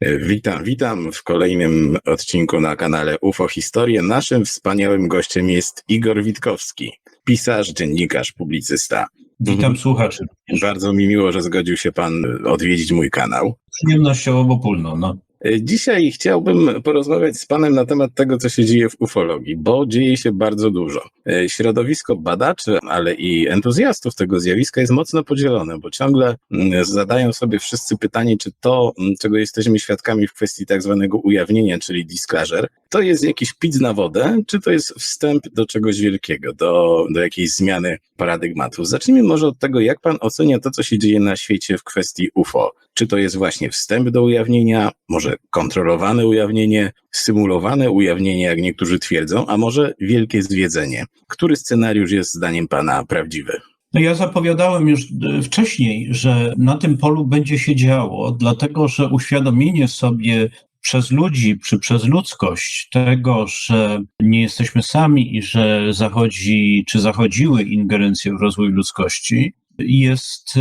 Witam, witam w kolejnym odcinku na kanale UFO Historie. Naszym wspaniałym gościem jest Igor Witkowski, pisarz, dziennikarz, publicysta. Witam słuchaczy. Bardzo mi miło, że zgodził się pan odwiedzić mój kanał. Przyjemnością obopólną. No. Dzisiaj chciałbym porozmawiać z Panem na temat tego, co się dzieje w ufologii, bo dzieje się bardzo dużo. Środowisko badaczy, ale i entuzjastów tego zjawiska jest mocno podzielone, bo ciągle zadają sobie wszyscy pytanie, czy to, czego jesteśmy świadkami w kwestii tak zwanego ujawnienia, czyli disclosure, to jest jakiś pic na wodę, czy to jest wstęp do czegoś wielkiego, do, do jakiejś zmiany paradygmatów. Zacznijmy może od tego, jak Pan ocenia to, co się dzieje na świecie w kwestii UFO. Czy to jest właśnie wstęp do ujawnienia, może kontrolowane ujawnienie, symulowane ujawnienie, jak niektórzy twierdzą, a może wielkie zwiedzenie? Który scenariusz jest zdaniem Pana prawdziwy? No ja zapowiadałem już wcześniej, że na tym polu będzie się działo, dlatego że uświadomienie sobie przez ludzi, czy przez ludzkość tego, że nie jesteśmy sami i że zachodzi, czy zachodziły ingerencje w rozwój ludzkości, jest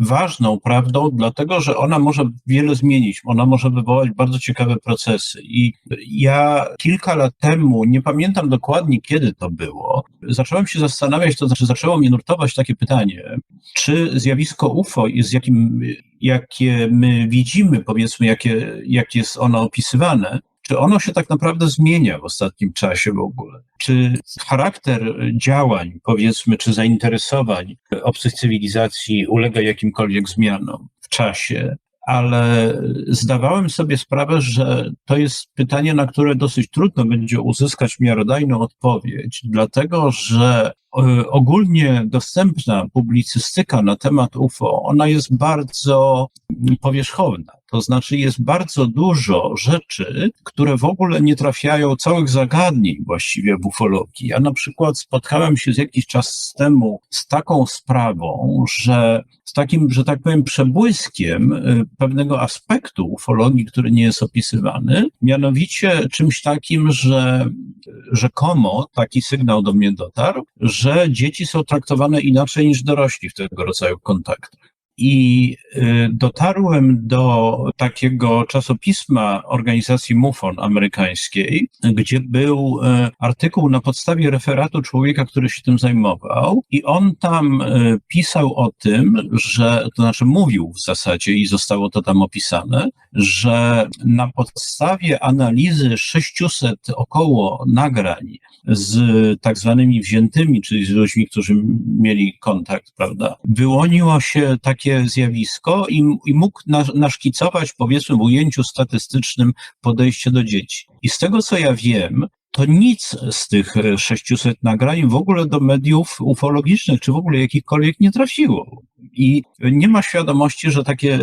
ważną prawdą, dlatego że ona może wiele zmienić, ona może wywołać bardzo ciekawe procesy. I ja kilka lat temu, nie pamiętam dokładnie kiedy to było, zacząłem się zastanawiać, to znaczy zaczęło mnie nurtować takie pytanie, czy zjawisko UFO, z jakim, jakie my widzimy, powiedzmy, jakie, jak jest ono opisywane, czy ono się tak naprawdę zmienia w ostatnim czasie w ogóle? Czy charakter działań, powiedzmy, czy zainteresowań obcych cywilizacji ulega jakimkolwiek zmianom w czasie? ale zdawałem sobie sprawę, że to jest pytanie, na które dosyć trudno będzie uzyskać miarodajną odpowiedź, dlatego że ogólnie dostępna publicystyka na temat UFO, ona jest bardzo powierzchowna. To znaczy jest bardzo dużo rzeczy, które w ogóle nie trafiają, całych zagadnień właściwie ufologii. Ja na przykład spotkałem się z jakiś czas temu z taką sprawą, że z takim, że tak powiem, przebłyskiem y, pewnego aspektu ufologii, który nie jest opisywany, mianowicie czymś takim, że rzekomo taki sygnał do mnie dotarł, że dzieci są traktowane inaczej niż dorośli w tego rodzaju kontaktach. I y, dotarłem do takiego czasopisma organizacji MUFON amerykańskiej, gdzie był y, artykuł na podstawie referatu człowieka, który się tym zajmował, i on tam y, pisał o tym, że, to znaczy mówił w zasadzie, i zostało to tam opisane, że na podstawie analizy 600 około nagrań z tak zwanymi wziętymi, czyli z ludźmi, którzy mieli kontakt, prawda, wyłoniło się takie takie zjawisko i, i mógł naszkicować, powiedzmy, w ujęciu statystycznym podejście do dzieci. I z tego, co ja wiem, to nic z tych 600 nagrań w ogóle do mediów ufologicznych, czy w ogóle jakichkolwiek nie trafiło. I nie ma świadomości, że, takie,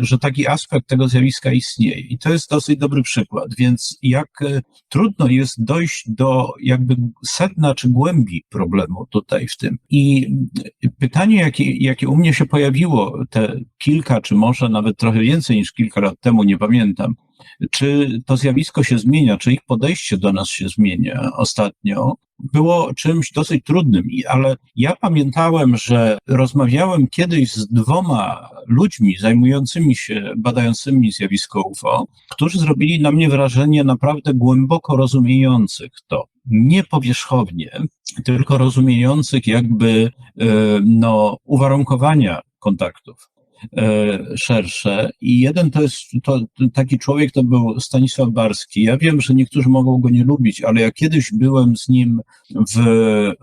że taki aspekt tego zjawiska istnieje. I to jest dosyć dobry przykład. Więc jak trudno jest dojść do jakby sedna czy głębi problemu tutaj w tym. I pytanie, jakie, jakie u mnie się pojawiło te kilka, czy może nawet trochę więcej niż kilka lat temu, nie pamiętam, czy to zjawisko się zmienia, czy ich podejście do nas się zmienia ostatnio, było czymś dosyć trudnym, ale ja pamiętałem, że rozmawiałem kiedyś z dwoma ludźmi zajmującymi się, badającymi zjawisko UFO, którzy zrobili na mnie wrażenie naprawdę głęboko rozumiejących to. Nie powierzchownie, tylko rozumiejących jakby e, no, uwarunkowania kontaktów. E, szersze. I jeden to jest, to, taki człowiek to był Stanisław Barski. Ja wiem, że niektórzy mogą go nie lubić, ale ja kiedyś byłem z nim w,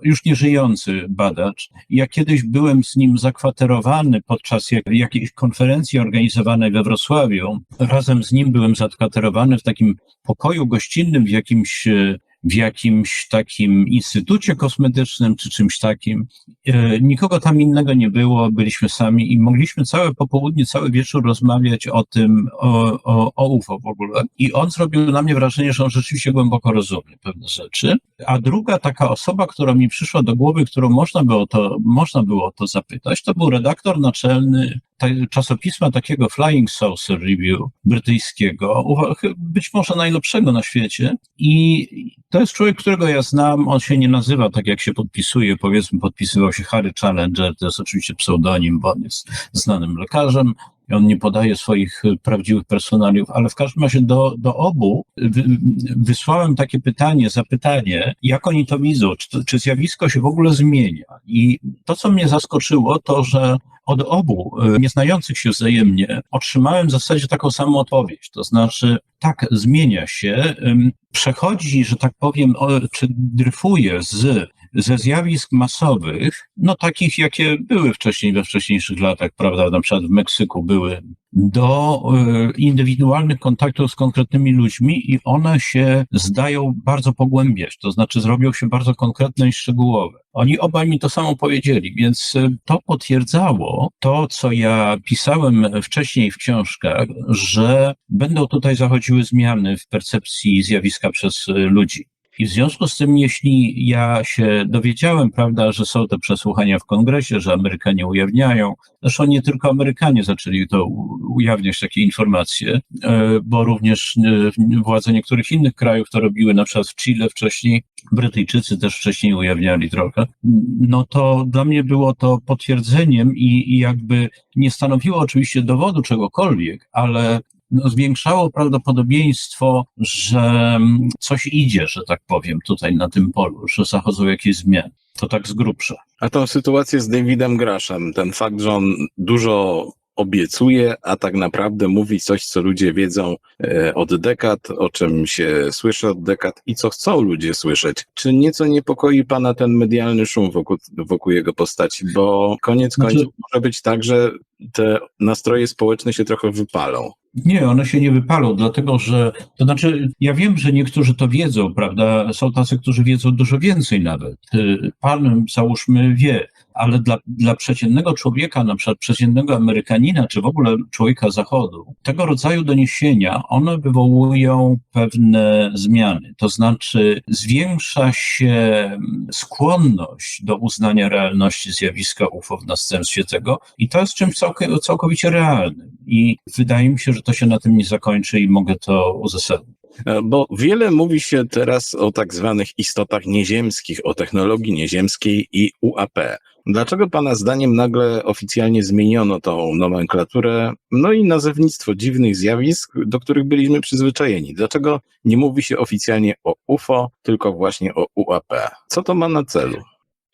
już nieżyjący badacz, ja kiedyś byłem z nim zakwaterowany podczas jak, jakiejś konferencji organizowanej we Wrocławiu. Razem z nim byłem zakwaterowany w takim pokoju gościnnym w jakimś w jakimś takim instytucie kosmetycznym czy czymś takim. E, nikogo tam innego nie było, byliśmy sami i mogliśmy całe popołudnie, cały wieczór rozmawiać o tym, o, o, o UFO w ogóle. I on zrobił na mnie wrażenie, że on rzeczywiście głęboko rozumie pewne rzeczy. A druga taka osoba, która mi przyszła do głowy, którą można było to, można było to zapytać, to był redaktor naczelny czasopisma takiego Flying Saucer Review brytyjskiego, być może najlepszego na świecie. I to jest człowiek, którego ja znam. On się nie nazywa tak, jak się podpisuje. Powiedzmy, podpisywał się Harry Challenger. To jest oczywiście pseudonim, bo on jest znanym lekarzem. On nie podaje swoich prawdziwych personaliów, ale w każdym razie do, do obu wy, wysłałem takie pytanie, zapytanie, jak oni to widzą, czy, czy zjawisko się w ogóle zmienia. I to, co mnie zaskoczyło, to, że od obu, nieznających się wzajemnie, otrzymałem w zasadzie taką samą odpowiedź. To znaczy, tak, zmienia się, przechodzi, że tak powiem, czy dryfuje z ze zjawisk masowych, no takich, jakie były wcześniej, we wcześniejszych latach, prawda, na przykład w Meksyku były, do indywidualnych kontaktów z konkretnymi ludźmi i one się zdają bardzo pogłębiać, to znaczy zrobią się bardzo konkretne i szczegółowe. Oni obaj mi to samo powiedzieli, więc to potwierdzało to, co ja pisałem wcześniej w książkach, że będą tutaj zachodziły zmiany w percepcji zjawiska przez ludzi. I w związku z tym, jeśli ja się dowiedziałem, prawda, że są te przesłuchania w kongresie, że Amerykanie ujawniają, zresztą nie tylko Amerykanie zaczęli to ujawniać takie informacje, e, bo również e, władze niektórych innych krajów to robiły, na przykład w Chile wcześniej, Brytyjczycy też wcześniej ujawniali trochę, no to dla mnie było to potwierdzeniem i, i jakby nie stanowiło oczywiście dowodu czegokolwiek, ale no, zwiększało prawdopodobieństwo, że coś idzie, że tak powiem, tutaj na tym polu, że zachodzą jakieś zmiany. To tak z grubsza. A tą sytuację z Davidem Graszem, ten fakt, że on dużo obiecuje, a tak naprawdę mówi coś, co ludzie wiedzą e, od dekad, o czym się słyszy od dekad i co chcą ludzie słyszeć. Czy nieco niepokoi Pana ten medialny szum wokół, wokół jego postaci? Bo koniec końców znaczy... może być tak, że te nastroje społeczne się trochę wypalą. Nie, one się nie wypalą, dlatego że, to znaczy, ja wiem, że niektórzy to wiedzą, prawda? Są tacy, którzy wiedzą dużo więcej nawet. Y, pan, załóżmy, wie, ale dla, dla przeciętnego człowieka, na przykład przeciętnego Amerykanina, czy w ogóle człowieka Zachodu, tego rodzaju doniesienia, one wywołują pewne zmiany. To znaczy, zwiększa się skłonność do uznania realności zjawiska UFO w następstwie tego i to jest czymś całkowicie realnym. I wydaje mi się, że to się na tym nie zakończy i mogę to uzasadnić. E, bo wiele mówi się teraz o tak zwanych istotach nieziemskich, o technologii nieziemskiej i UAP. Dlaczego Pana zdaniem nagle oficjalnie zmieniono tą nomenklaturę, no i nazewnictwo dziwnych zjawisk, do których byliśmy przyzwyczajeni? Dlaczego nie mówi się oficjalnie o UFO, tylko właśnie o UAP? Co to ma na celu?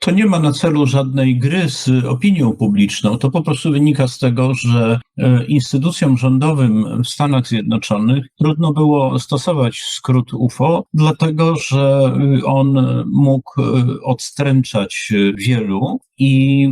To nie ma na celu żadnej gry z opinią publiczną. To po prostu wynika z tego, że e, instytucjom rządowym w Stanach Zjednoczonych trudno było stosować skrót UFO, dlatego że y, on mógł y, odstręczać wielu i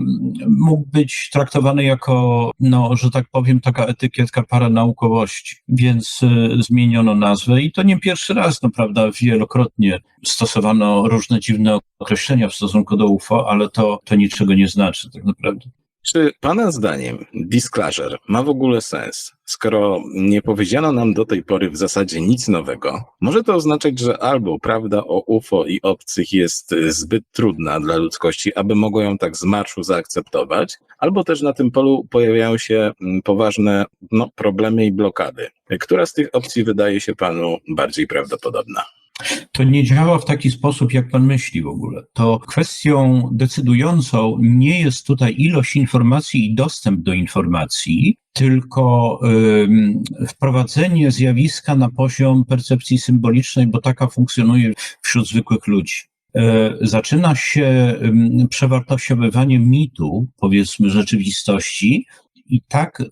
mógł być traktowany jako, no, że tak powiem, taka etykietka paranaukowości. Więc y, zmieniono nazwę i to nie pierwszy raz, no prawda, wielokrotnie stosowano różne dziwne określenia w stosunku do UFO, ale to, to niczego nie znaczy tak naprawdę. Czy Pana zdaniem disclosure ma w ogóle sens? Skoro nie powiedziano nam do tej pory w zasadzie nic nowego, może to oznaczać, że albo prawda o UFO i obcych jest zbyt trudna dla ludzkości, aby mogło ją tak z marszu zaakceptować, albo też na tym polu pojawiają się mm, poważne no, problemy i blokady. Która z tych opcji wydaje się Panu bardziej prawdopodobna? To nie działa w taki sposób, jak pan myśli w ogóle. To kwestią decydującą nie jest tutaj ilość informacji i dostęp do informacji, tylko y, wprowadzenie zjawiska na poziom percepcji symbolicznej, bo taka funkcjonuje wśród zwykłych ludzi. Y, zaczyna się przewartościowywanie mitu, powiedzmy, rzeczywistości, i tak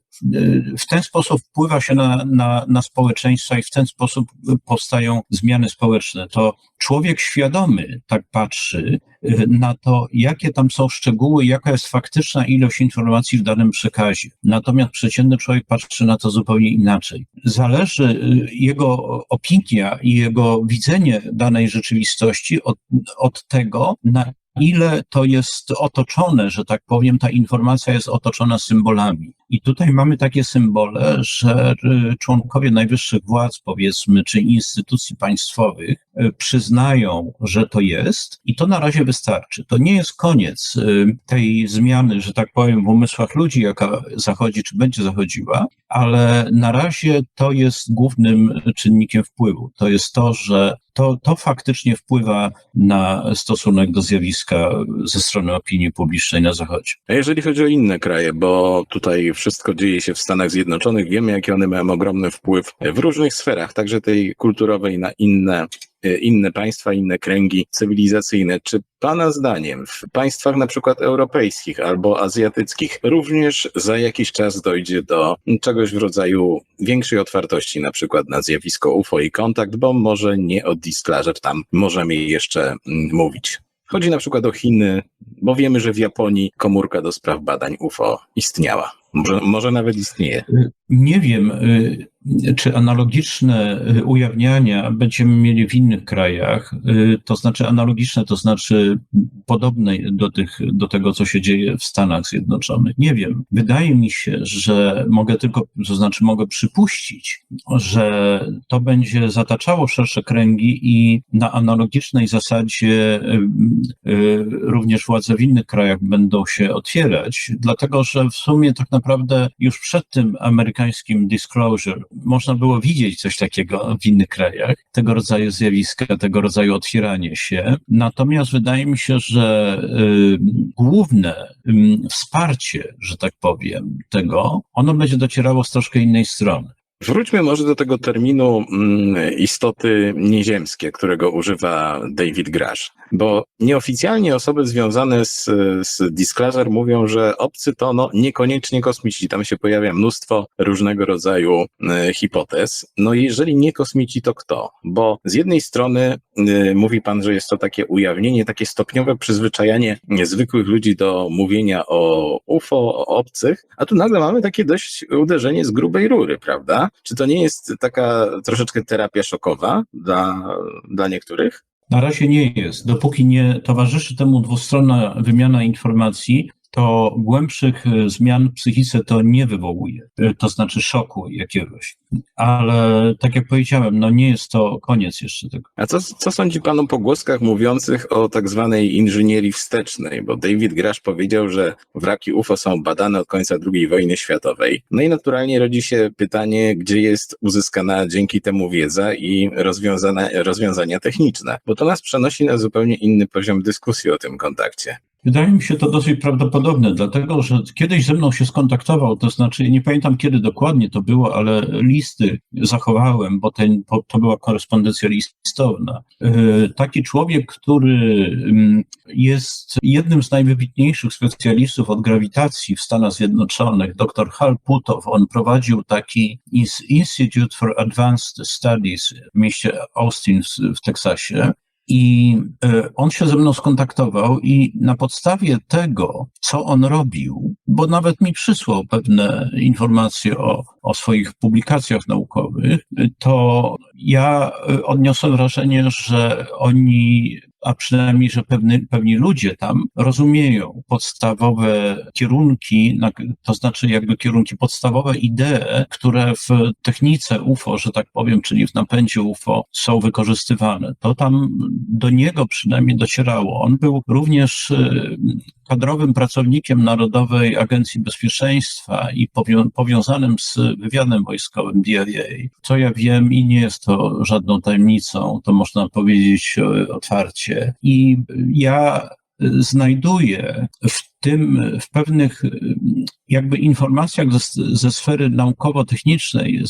w ten sposób wpływa się na, na, na społeczeństwa i w ten sposób powstają zmiany społeczne. To człowiek świadomy tak patrzy y, na to, jakie tam są szczegóły, jaka jest faktyczna ilość informacji w danym przekazie. Natomiast przeciętny człowiek patrzy na to zupełnie inaczej. Zależy y, jego opinia i jego widzenie danej rzeczywistości od, od tego, na ile to jest otoczone, że tak powiem, ta informacja jest otoczona symbolami. I tutaj mamy takie symbole, że y, członkowie najwyższych władz, powiedzmy, czy instytucji państwowych y, przyznają, że to jest i to na razie wystarczy. To nie jest koniec y, tej zmiany, że tak powiem, w umysłach ludzi, jaka zachodzi, czy będzie zachodziła, ale na razie to jest głównym czynnikiem wpływu. To jest to, że to, to faktycznie wpływa na stosunek do zjawiska ze strony opinii publicznej na Zachodzie. A jeżeli chodzi o inne kraje, bo tutaj wszystko dzieje się w Stanach Zjednoczonych, wiemy, jaki one mają ogromny wpływ w różnych sferach, także tej kulturowej na inne e, inne państwa, inne kręgi cywilizacyjne. Czy Pana zdaniem w państwach na przykład europejskich albo azjatyckich również za jakiś czas dojdzie do czegoś w rodzaju większej otwartości na przykład na zjawisko UFO i kontakt, bo może nie o disclosure tam możemy jeszcze mm, mówić. Chodzi na przykład o Chiny, bo wiemy, że w Japonii komórka do spraw badań UFO istniała. Może, może nawet istnieje. Nie wiem, y, czy analogiczne y, ujawniania będziemy mieli w innych krajach, y, to znaczy analogiczne, to znaczy podobne do, tych, do tego, co się dzieje w Stanach Zjednoczonych. Nie wiem. Wydaje mi się, że mogę tylko, to znaczy mogę przypuścić, że to będzie zataczało szersze kręgi i na analogicznej zasadzie również władze w innych krajach będą się otwierać, dlatego że w sumie tak naprawdę już przed tym amerykańskim disclosure można było widzieć coś takiego w innych krajach, tego rodzaju zjawiska, tego rodzaju otwieranie się. Natomiast wydaje mi się, że y, główne y, wsparcie, że tak powiem, tego, ono będzie docierało z troszkę innej strony. Wróćmy może do tego terminu mm, istoty nieziemskie, którego używa David Grash, bo nieoficjalnie osoby związane z, z Disclosure mówią, że obcy to no, niekoniecznie kosmici. Tam się pojawia mnóstwo różnego rodzaju y, hipotez. No jeżeli nie kosmici, to kto? Bo z jednej strony y, mówi pan, że jest to takie ujawnienie, takie stopniowe przyzwyczajanie zwykłych ludzi do mówienia o UFO, o obcych, a tu nagle mamy takie dość uderzenie z grubej rury, prawda? Czy to nie jest taka troszeczkę terapia szokowa dla, dla niektórych? Na razie nie jest. Dopóki nie towarzyszy temu dwustronna wymiana informacji, to głębszych e, zmian w psychice to nie wywołuje, e, to znaczy szoku jakiegoś. Ale tak jak powiedziałem, no nie jest to koniec jeszcze tego. A co, co sądzi pan o pogłoskach mówiących o tak zwanej inżynierii wstecznej? Bo David Grash powiedział, że wraki UFO są badane od końca II wojny światowej. No i naturalnie rodzi się pytanie, gdzie jest uzyskana dzięki temu wiedza i rozwiązania techniczne? Bo to nas przenosi na zupełnie inny poziom dyskusji o tym kontakcie. Wydaje mi się to dosyć prawdopodobne, dlatego że kiedyś ze mną się skontaktował, to znaczy nie pamiętam kiedy dokładnie to było, ale listy zachowałem, bo ten, to była korespondencja listowna. Taki człowiek, który jest jednym z najwybitniejszych specjalistów od grawitacji w Stanach Zjednoczonych, dr Hal Putow, on prowadził taki Institute for Advanced Studies w mieście Austin w Teksasie. I e, on się ze mną skontaktował i na podstawie tego, co on robił, bo nawet mi przysłał pewne informacje o, o swoich publikacjach naukowych, to ja e, odniosłem wrażenie, że oni a przynajmniej, że pewni, pewni ludzie tam rozumieją podstawowe kierunki, to znaczy jakby kierunki, podstawowe idee, które w technice UFO, że tak powiem, czyli w napędzie UFO są wykorzystywane. To tam do niego przynajmniej docierało. On był również y, kadrowym pracownikiem Narodowej Agencji Bezpieczeństwa i powią powiązanym z wywiadem wojskowym DIA. Co ja wiem i nie jest to żadną tajemnicą, to można powiedzieć y, otwarcie. I ja znajduję w tym, w pewnych jakby informacjach ze, sfery naukowo-technicznej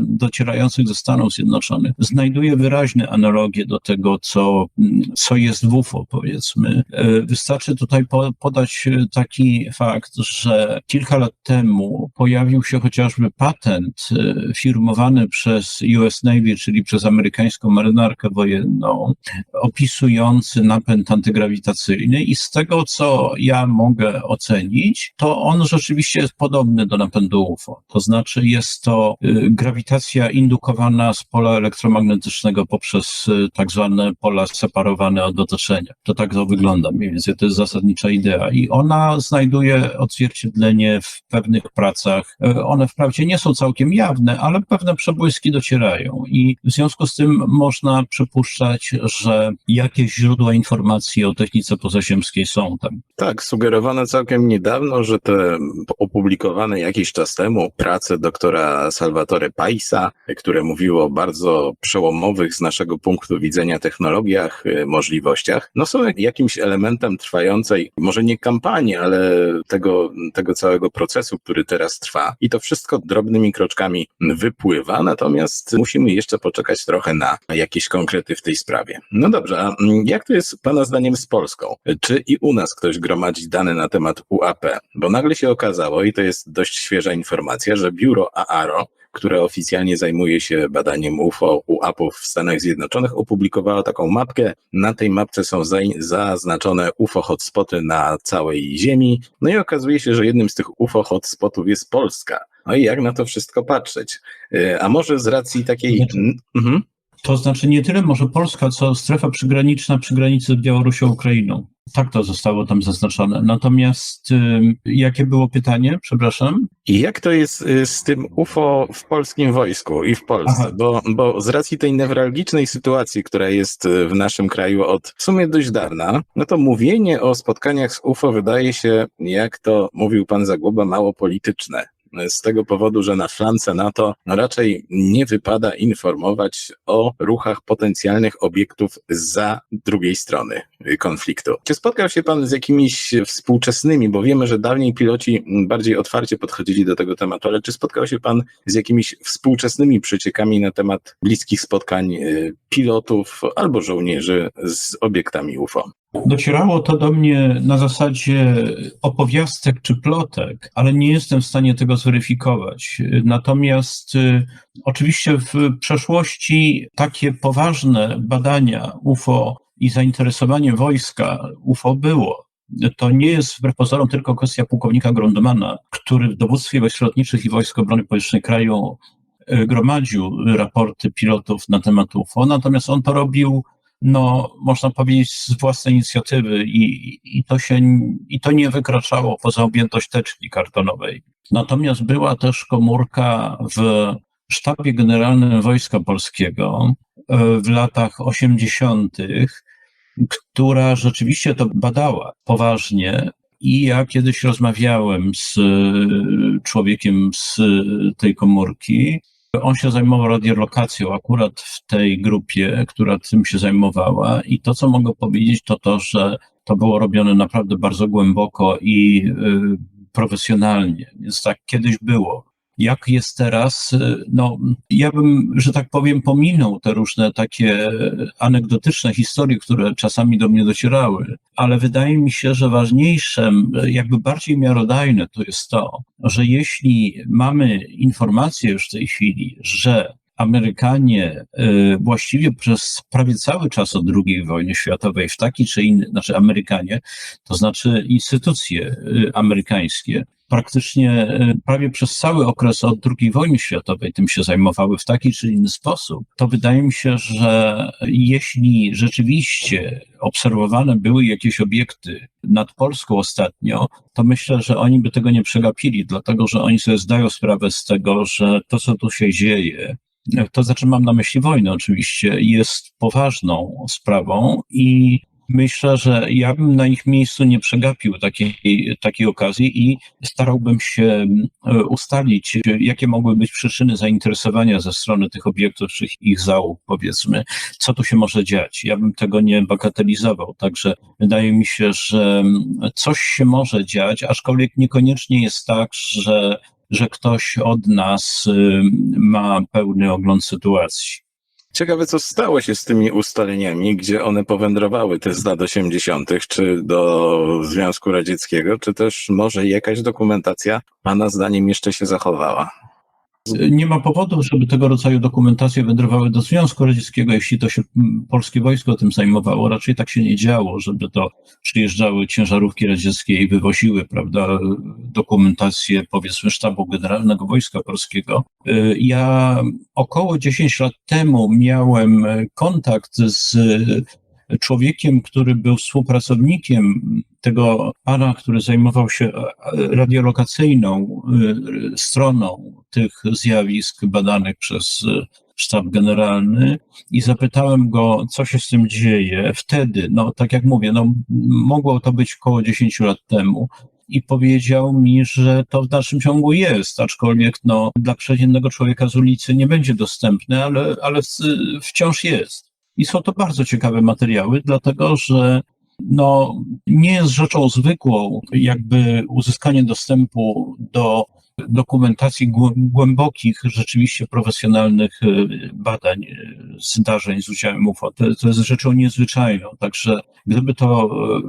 docierających ze Stanów Zjednoczonych, znajduje wyraźne analogie do tego, co, co jest w UFO, powiedzmy. E, wystarczy tutaj po, podać taki fakt, że kilka lat temu pojawił się chociażby patent e, firmowany przez US Navy, czyli przez amerykańską marynarkę wojenną, opisujący napęd antygrawitacyjny i z tego, co ja mogę ocenić, to on rzeczywiście jest podobny do napędu UFO. To znaczy jest to y, grawitacja indukowana z pola elektromagnetycznego poprzez y, tak zwane pola separowane od otoczenia. To tak to wygląda mniej więcej, to jest zasadnicza idea. I ona znajduje odzwierciedlenie w pewnych pracach. Y, one wprawdzie nie są całkiem jawne, ale pewne przebłyski docierają i w związku z tym można przypuszczać, że jakieś źródła informacji o technice pozaziemskiej są tam. Tak, sugerowano całkiem niedawno, że te opublikowane jakiś czas temu prace doktora Salvatore Paisa, które mówiło o bardzo przełomowych z naszego punktu widzenia technologiach, y, możliwościach, no są jakimś elementem trwającej, może nie kampanii, ale tego, tego całego procesu, który teraz trwa. I to wszystko drobnymi kroczkami wypływa, natomiast musimy jeszcze poczekać trochę na jakieś konkrety w tej sprawie. No dobrze, a mm, jak to jest Pana zdaniem z Polską? Czy i u nas ktoś gromadzi dane na temat UAP? Bo nagle się okazało, i to jest dość świeża informacja, że biuro AARO, które oficjalnie zajmuje się badaniem UFO, UAP-ów w Stanach Zjednoczonych, opublikowało taką mapkę. Na tej mapce są za, zaznaczone UFO hotspoty na całej Ziemi. No i okazuje się, że jednym z tych UFO hotspotów jest Polska. No i jak na to wszystko patrzeć? Y, A może z racji takiej. Znaczy- Mhm. To znaczy nie tyle może Polska, co strefa przygraniczna przy granicy z Białorusią, Ukrainą. Tak to zostało tam zaznaczone. Natomiast ym, jakie było pytanie? Przepraszam. I jak to jest y, z tym UFO w polskim wojsku i w Polsce? Bo, bo z racji tej newralgicznej sytuacji, która jest y, w naszym kraju od w sumie dość dawna, no to mówienie o spotkaniach z UFO wydaje się, jak to mówił pan Zagłoba, mało polityczne. Z tego powodu, że na flance NATO raczej nie wypada informować o ruchach potencjalnych obiektów za drugiej strony konfliktu. Czy spotkał się pan z jakimiś współczesnymi, bo wiemy, że dawniej piloci bardziej otwarcie podchodzili do tego tematu, ale czy spotkał się pan z jakimiś współczesnymi przeciekami na temat bliskich spotkań y, pilotów albo żołnierzy z obiektami UFO? Docierało to do mnie na zasadzie opowiastek czy plotek, ale nie jestem w stanie tego zweryfikować. Natomiast y, oczywiście w przeszłości takie poważne badania UFO i zainteresowanie wojska UFO było. To nie jest wbrew pozorom tylko kwestia pułkownika Grundmana, który w dowództwie wojsk lotniczych i Wojsk Obrony Powietrznej kraju y, gromadził raporty pilotów na temat UFO, natomiast on to robił no, można powiedzieć, z własnej inicjatywy i, i, to się, i to nie wykraczało poza objętość teczki kartonowej. Natomiast była też komórka w Sztabie Generalnym Wojska Polskiego e, w latach 80., która rzeczywiście to badała poważnie. I ja kiedyś rozmawiałem z e, człowiekiem z tej komórki, on się zajmował radiolokacją akurat w tej grupie, która tym się zajmowała i to, co mogę powiedzieć, to to, że to było robione naprawdę bardzo głęboko i y, profesjonalnie, więc tak kiedyś było. Jak jest teraz, y, no ja bym, że tak powiem, pominął te różne takie anegdotyczne historie, które czasami do mnie docierały, ale wydaje mi się, że ważniejsze, jakby bardziej miarodajne to jest to, że jeśli mamy informację już w tej chwili, że Amerykanie y, właściwie przez prawie cały czas od II wojny światowej w taki czy inny, znaczy Amerykanie, to znaczy instytucje y, amerykańskie, praktycznie y, prawie przez cały okres od II wojny światowej tym się zajmowały w taki czy inny sposób, to wydaje mi się, że jeśli rzeczywiście obserwowane były jakieś obiekty nad Polską ostatnio, to myślę, że oni by tego nie przegapili, dlatego że oni sobie zdają sprawę z tego, że to, co tu się dzieje, to znaczy mam na myśli wojnę oczywiście, jest poważną sprawą i myślę, że ja bym na ich miejscu nie przegapił takiej, takiej okazji i starałbym się ustalić, jakie mogły być przyczyny zainteresowania ze strony tych obiektów, czy ich załóg, powiedzmy, co tu się może dziać. Ja bym tego nie bagatelizował, także wydaje mi się, że coś się może dziać, aczkolwiek niekoniecznie jest tak, że że ktoś od nas y, ma pełny ogląd sytuacji. Ciekawe, co stało się z tymi ustaleniami, gdzie one powędrowały te z lat 80., czy do Związku Radzieckiego, czy też może jakaś dokumentacja Pana zdaniem jeszcze się zachowała? Nie ma powodu, żeby tego rodzaju dokumentacje wędrowały do Związku Radzieckiego, jeśli to się polskie wojsko tym zajmowało. Raczej tak się nie działo, żeby to przyjeżdżały ciężarówki radzieckie i wywoziły, prawda, dokumentację, powiedzmy, Sztabu Generalnego Wojska Polskiego. Y, Ja około 10 lat temu miałem kontakt z człowiekiem, który był współpracownikiem tego pana, który zajmował się radiolokacyjną y, stroną tych zjawisk badanych przez sztab generalny i zapytałem go, co się z tym dzieje. Wtedy, no tak jak mówię, no, mogło to być około 10 lat temu. I powiedział mi, że to w dalszym ciągu jest, aczkolwiek no, dla przeciętnego człowieka z ulicy nie będzie dostępne, ale, ale wciąż jest. I są to bardzo ciekawe materiały, dlatego że no, nie jest rzeczą zwykłą, jakby uzyskanie dostępu do dokumentacji głębokich, rzeczywiście profesjonalnych y, badań y, zdarzeń z udziałem UFO. To, to jest rzeczą niezwyczajną. Także gdyby to, y,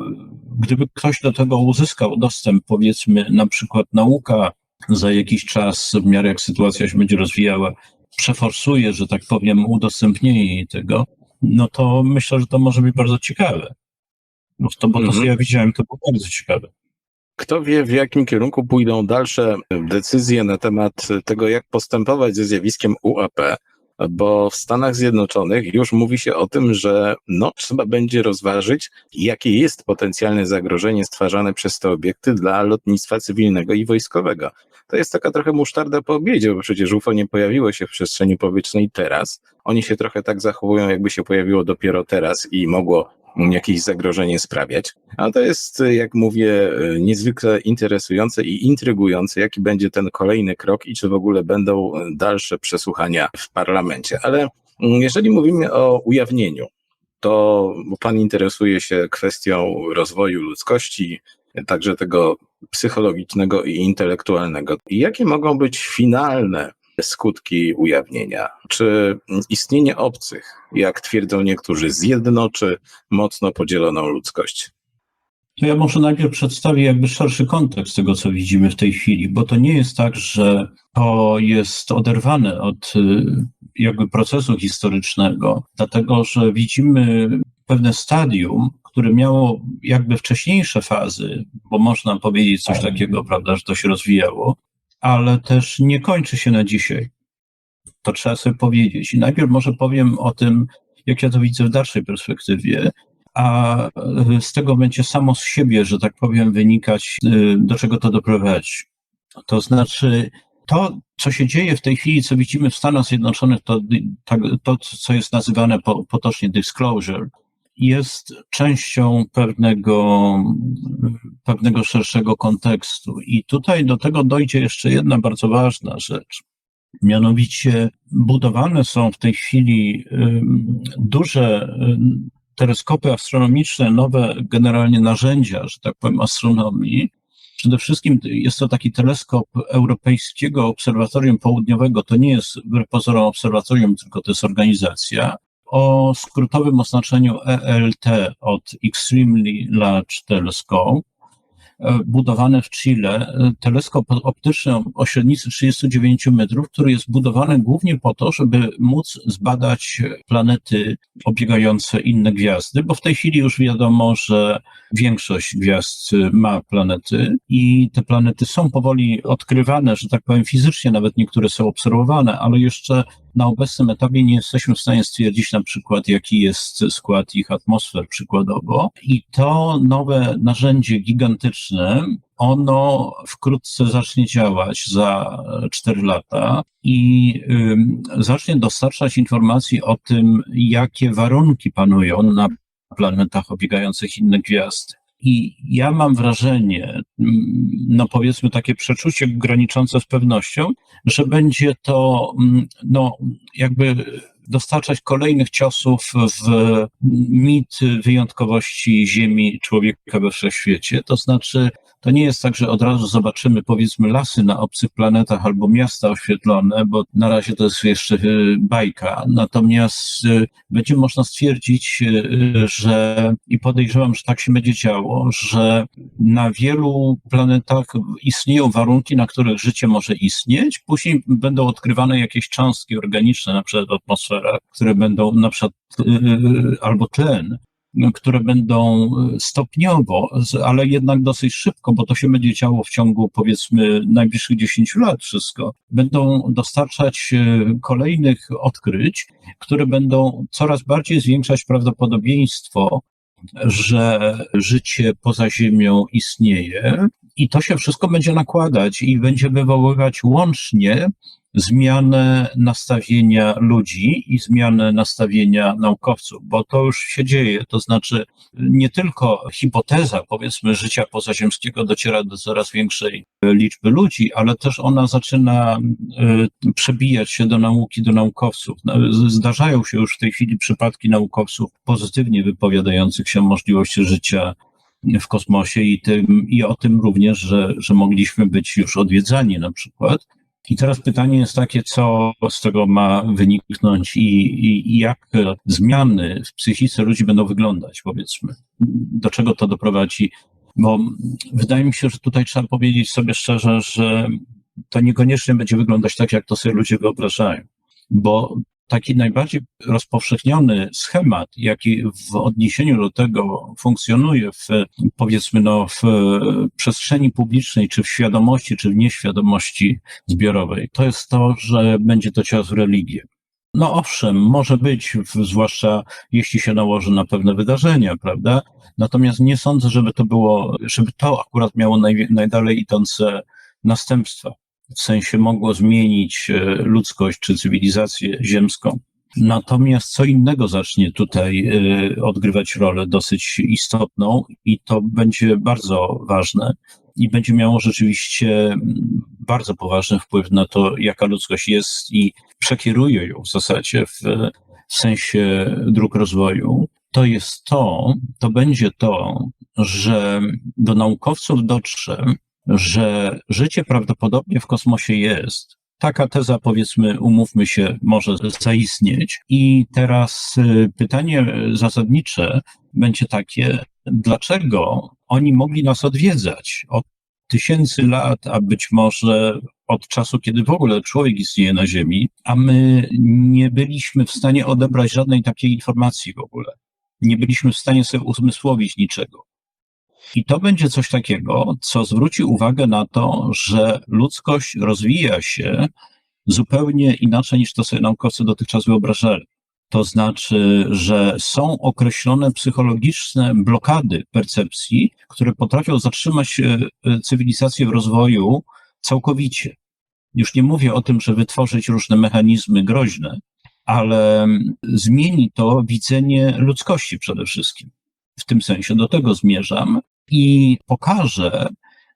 gdyby ktoś do tego uzyskał dostęp, powiedzmy, na przykład nauka za jakiś czas, w miarę jak sytuacja się będzie rozwijała, przeforsuje, że tak powiem, udostępnienie tego, no to myślę, że to może być bardzo ciekawe. No to, bo to, co mhm. ja widziałem, to było bardzo ciekawe. Kto wie, w jakim kierunku pójdą dalsze decyzje na temat tego, jak postępować ze zjawiskiem UAP, bo w Stanach Zjednoczonych już mówi się o tym, że no, trzeba będzie rozważyć, jakie jest potencjalne zagrożenie stwarzane przez te obiekty dla lotnictwa cywilnego i wojskowego. To jest taka trochę musztarda po obiedzie, bo przecież UFO nie pojawiło się w przestrzeni powietrznej teraz. Oni się trochę tak zachowują, jakby się pojawiło dopiero teraz i mogło jakieś zagrożenie sprawiać. A to jest, jak mówię, niezwykle interesujące i intrygujące, jaki będzie ten kolejny krok i czy w ogóle będą dalsze przesłuchania w parlamencie. Ale jeżeli mówimy o ujawnieniu, to Pan interesuje się kwestią rozwoju ludzkości, także tego psychologicznego i intelektualnego. I jakie mogą być finalne skutki ujawnienia? Czy istnienie obcych, jak twierdzą niektórzy, zjednoczy mocno podzieloną ludzkość? To ja może najpierw przedstawię jakby szerszy kontekst tego, co widzimy w tej chwili, bo to nie jest tak, że to jest oderwane od y, jakby procesu historycznego, dlatego że widzimy pewne stadium, które miało jakby wcześniejsze fazy, bo można powiedzieć coś takiego, prawda, że to się rozwijało, ale też nie kończy się na dzisiaj. To trzeba sobie powiedzieć. I najpierw może powiem o tym, jak ja to widzę w dalszej perspektywie, a z tego będzie samo z siebie, że tak powiem, wynikać, y, do czego to doprowadzi. To znaczy, to, co się dzieje w tej chwili, co widzimy w Stanach Zjednoczonych, to, to co jest nazywane potocznie disclosure, jest częścią pewnego, pewnego szerszego kontekstu. I tutaj do tego dojdzie jeszcze jedna bardzo ważna rzecz. Mianowicie budowane są w tej chwili duże teleskopy astronomiczne, nowe generalnie narzędzia, że tak powiem, astronomii. Przede wszystkim jest to taki teleskop Europejskiego Obserwatorium Południowego. To nie jest pozorom obserwatorium, tylko to jest organizacja o skrótowym oznaczeniu ELT od Extremely Large Telescope, e, budowany w Chile, teleskop optyczny o średnicy 39 metrów, który jest budowany głównie po to, żeby móc zbadać planety obiegające inne gwiazdy, bo w tej chwili już wiadomo, że większość gwiazd ma planety i te planety są powoli odkrywane, że tak powiem fizycznie, nawet niektóre są obserwowane, ale jeszcze na obecnym etapie nie jesteśmy w stanie stwierdzić na przykład, jaki jest skład ich atmosfer przykładowo. I to nowe narzędzie gigantyczne, ono wkrótce zacznie działać za 4 lata i y, zacznie dostarczać informacji o tym, jakie warunki panują na planetach obiegających inne gwiazdy. I ja mam wrażenie, no powiedzmy takie przeczucie graniczące z pewnością, że będzie to, no jakby dostarczać kolejnych ciosów w mit wyjątkowości Ziemi człowieka we wszechświecie. To znaczy, to nie jest tak, że od razu zobaczymy powiedzmy lasy na obcych planetach albo miasta oświetlone, bo na razie to jest jeszcze y, bajka. Natomiast y, będzie można stwierdzić, y, że i podejrzewam, że tak się będzie działo, że na wielu planetach istnieją warunki, na których życie może istnieć. Później będą odkrywane jakieś cząstki organiczne, na przykład w atmosferach, które będą na przykład albo tlen, które będą stopniowo, ale jednak dosyć szybko, bo to się będzie działo w ciągu powiedzmy najbliższych 10 lat wszystko, będą dostarczać kolejnych odkryć, które będą coraz bardziej zwiększać prawdopodobieństwo, że życie poza Ziemią istnieje i to się wszystko będzie nakładać i będzie wywoływać łącznie zmianę nastawienia ludzi i zmianę nastawienia naukowców, bo to już się dzieje. To znaczy, nie tylko hipoteza, powiedzmy, życia pozaziemskiego dociera do coraz większej liczby ludzi, ale też ona zaczyna y, przebijać się do nauki, do naukowców. No, Zdarzają się już w tej chwili przypadki naukowców pozytywnie wypowiadających się o możliwości życia w kosmosie i, tym, i o tym również, że, że mogliśmy być już odwiedzani na przykład. I teraz pytanie jest takie, co z tego ma wyniknąć i, i, jak zmiany w psychice ludzi będą wyglądać, powiedzmy. Do czego to doprowadzi? Bo wydaje mi się, że tutaj trzeba powiedzieć sobie szczerze, że to niekoniecznie będzie wyglądać tak, jak to sobie ludzie wyobrażają. Bo taki najbardziej rozpowszechniony schemat, jaki w odniesieniu do tego funkcjonuje w, powiedzmy, no, w przestrzeni publicznej, czy w świadomości, czy w nieświadomości zbiorowej, to jest to, że będzie to cios w religię. No owszem, może być, zwłaszcza jeśli się nałoży na pewne wydarzenia, prawda? Natomiast nie sądzę, żeby to było, żeby to akurat miało naj, najdalej idące następstwa. W sensie mogło zmienić e, ludzkość czy cywilizację ziemską. Natomiast co innego zacznie tutaj e, odgrywać rolę dosyć istotną i to będzie bardzo ważne i będzie miało rzeczywiście mm, bardzo poważny wpływ na to, jaka ludzkość jest i przekieruje ją w zasadzie w, w sensie dróg rozwoju. To jest to, to będzie to, że do naukowców dotrze, że życie prawdopodobnie w kosmosie jest. Taka teza, powiedzmy, umówmy się, może zaistnieć. I teraz y, pytanie zasadnicze będzie takie, dlaczego oni mogli nas odwiedzać od tysięcy lat, a być może od czasu, kiedy w ogóle człowiek istnieje na Ziemi, a my nie byliśmy w stanie odebrać żadnej takiej informacji w ogóle. Nie byliśmy w stanie sobie uzmysłowić niczego. I to będzie coś takiego, co zwróci uwagę na to, że ludzkość rozwija się zupełnie inaczej niż to sobie naukowcy dotychczas wyobrażali. To znaczy, że są określone psychologiczne blokady percepcji, które potrafią zatrzymać e, e, cywilizację w rozwoju całkowicie. Już nie mówię o tym, że wytworzyć różne mechanizmy groźne, ale mm, zmieni to widzenie ludzkości przede wszystkim. W tym sensie do tego zmierzam i pokaże,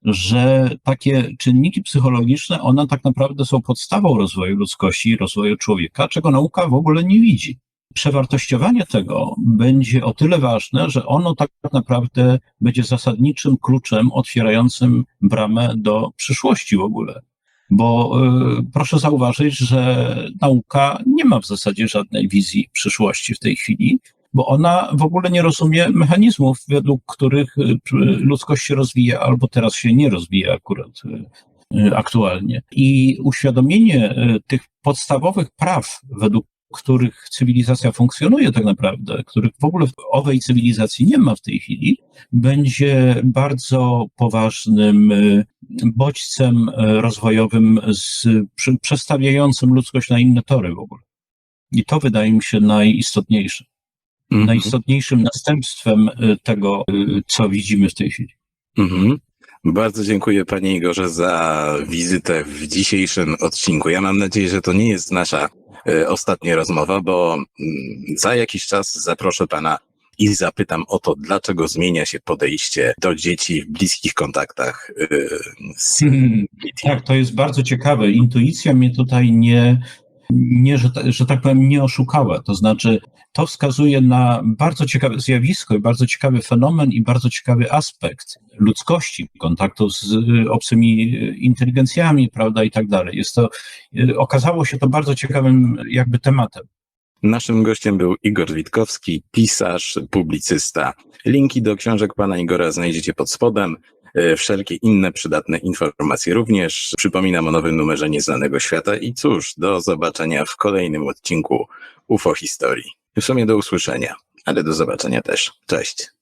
że takie czynniki psychologiczne, one tak naprawdę są podstawą rozwoju ludzkości rozwoju człowieka, czego nauka w ogóle nie widzi. Przewartościowanie tego będzie o tyle ważne, że ono tak naprawdę będzie zasadniczym kluczem otwierającym bramę do przyszłości w ogóle. Bo y, proszę zauważyć, że nauka nie ma w zasadzie żadnej wizji przyszłości w tej chwili, bo ona w ogóle nie rozumie mechanizmów, według których y, ludzkość się rozwija, albo teraz się nie rozwija akurat y, y, aktualnie. I uświadomienie tych podstawowych praw, według których cywilizacja funkcjonuje tak naprawdę, których w ogóle w owej cywilizacji nie ma w tej chwili, będzie bardzo poważnym bodźcem rozwojowym, z, przestawiającym ludzkość na inne tory w ogóle. I to wydaje mi się najistotniejsze Mhm. najistotniejszym następstwem y, tego, y, co widzimy w tej chwili. Mhm. Bardzo dziękuję Panie Igorze za wizytę w dzisiejszym odcinku. Ja mam nadzieję, że to nie jest nasza e, ostatnia rozmowa, bo mm, za jakiś czas zaproszę Pana i zapytam o to, dlaczego zmienia się podejście do dzieci w bliskich kontaktach z Tak, to jest bardzo ciekawe. Intuicja mnie tutaj nie, nie że, że tak powiem, nie oszukała. To znaczy, to wskazuje na bardzo ciekawe zjawisko i bardzo ciekawy fenomen i bardzo ciekawy aspekt ludzkości, kontaktu z y, obcymi y, inteligencjami, prawda, i tak dalej. Jest to, y, okazało się to bardzo ciekawym jakby tematem. Naszym gościem był Igor Witkowski, pisarz, publicysta. Linki do książek pana Igora znajdziecie pod spodem. E, Wszelkie inne przydatne informacje również. Przypominam o nowym numerze Nieznanego Świata i cóż, do zobaczenia w kolejnym odcinku UFO Historii. W sumie do usłyszenia, ale do zobaczenia też. Cześć.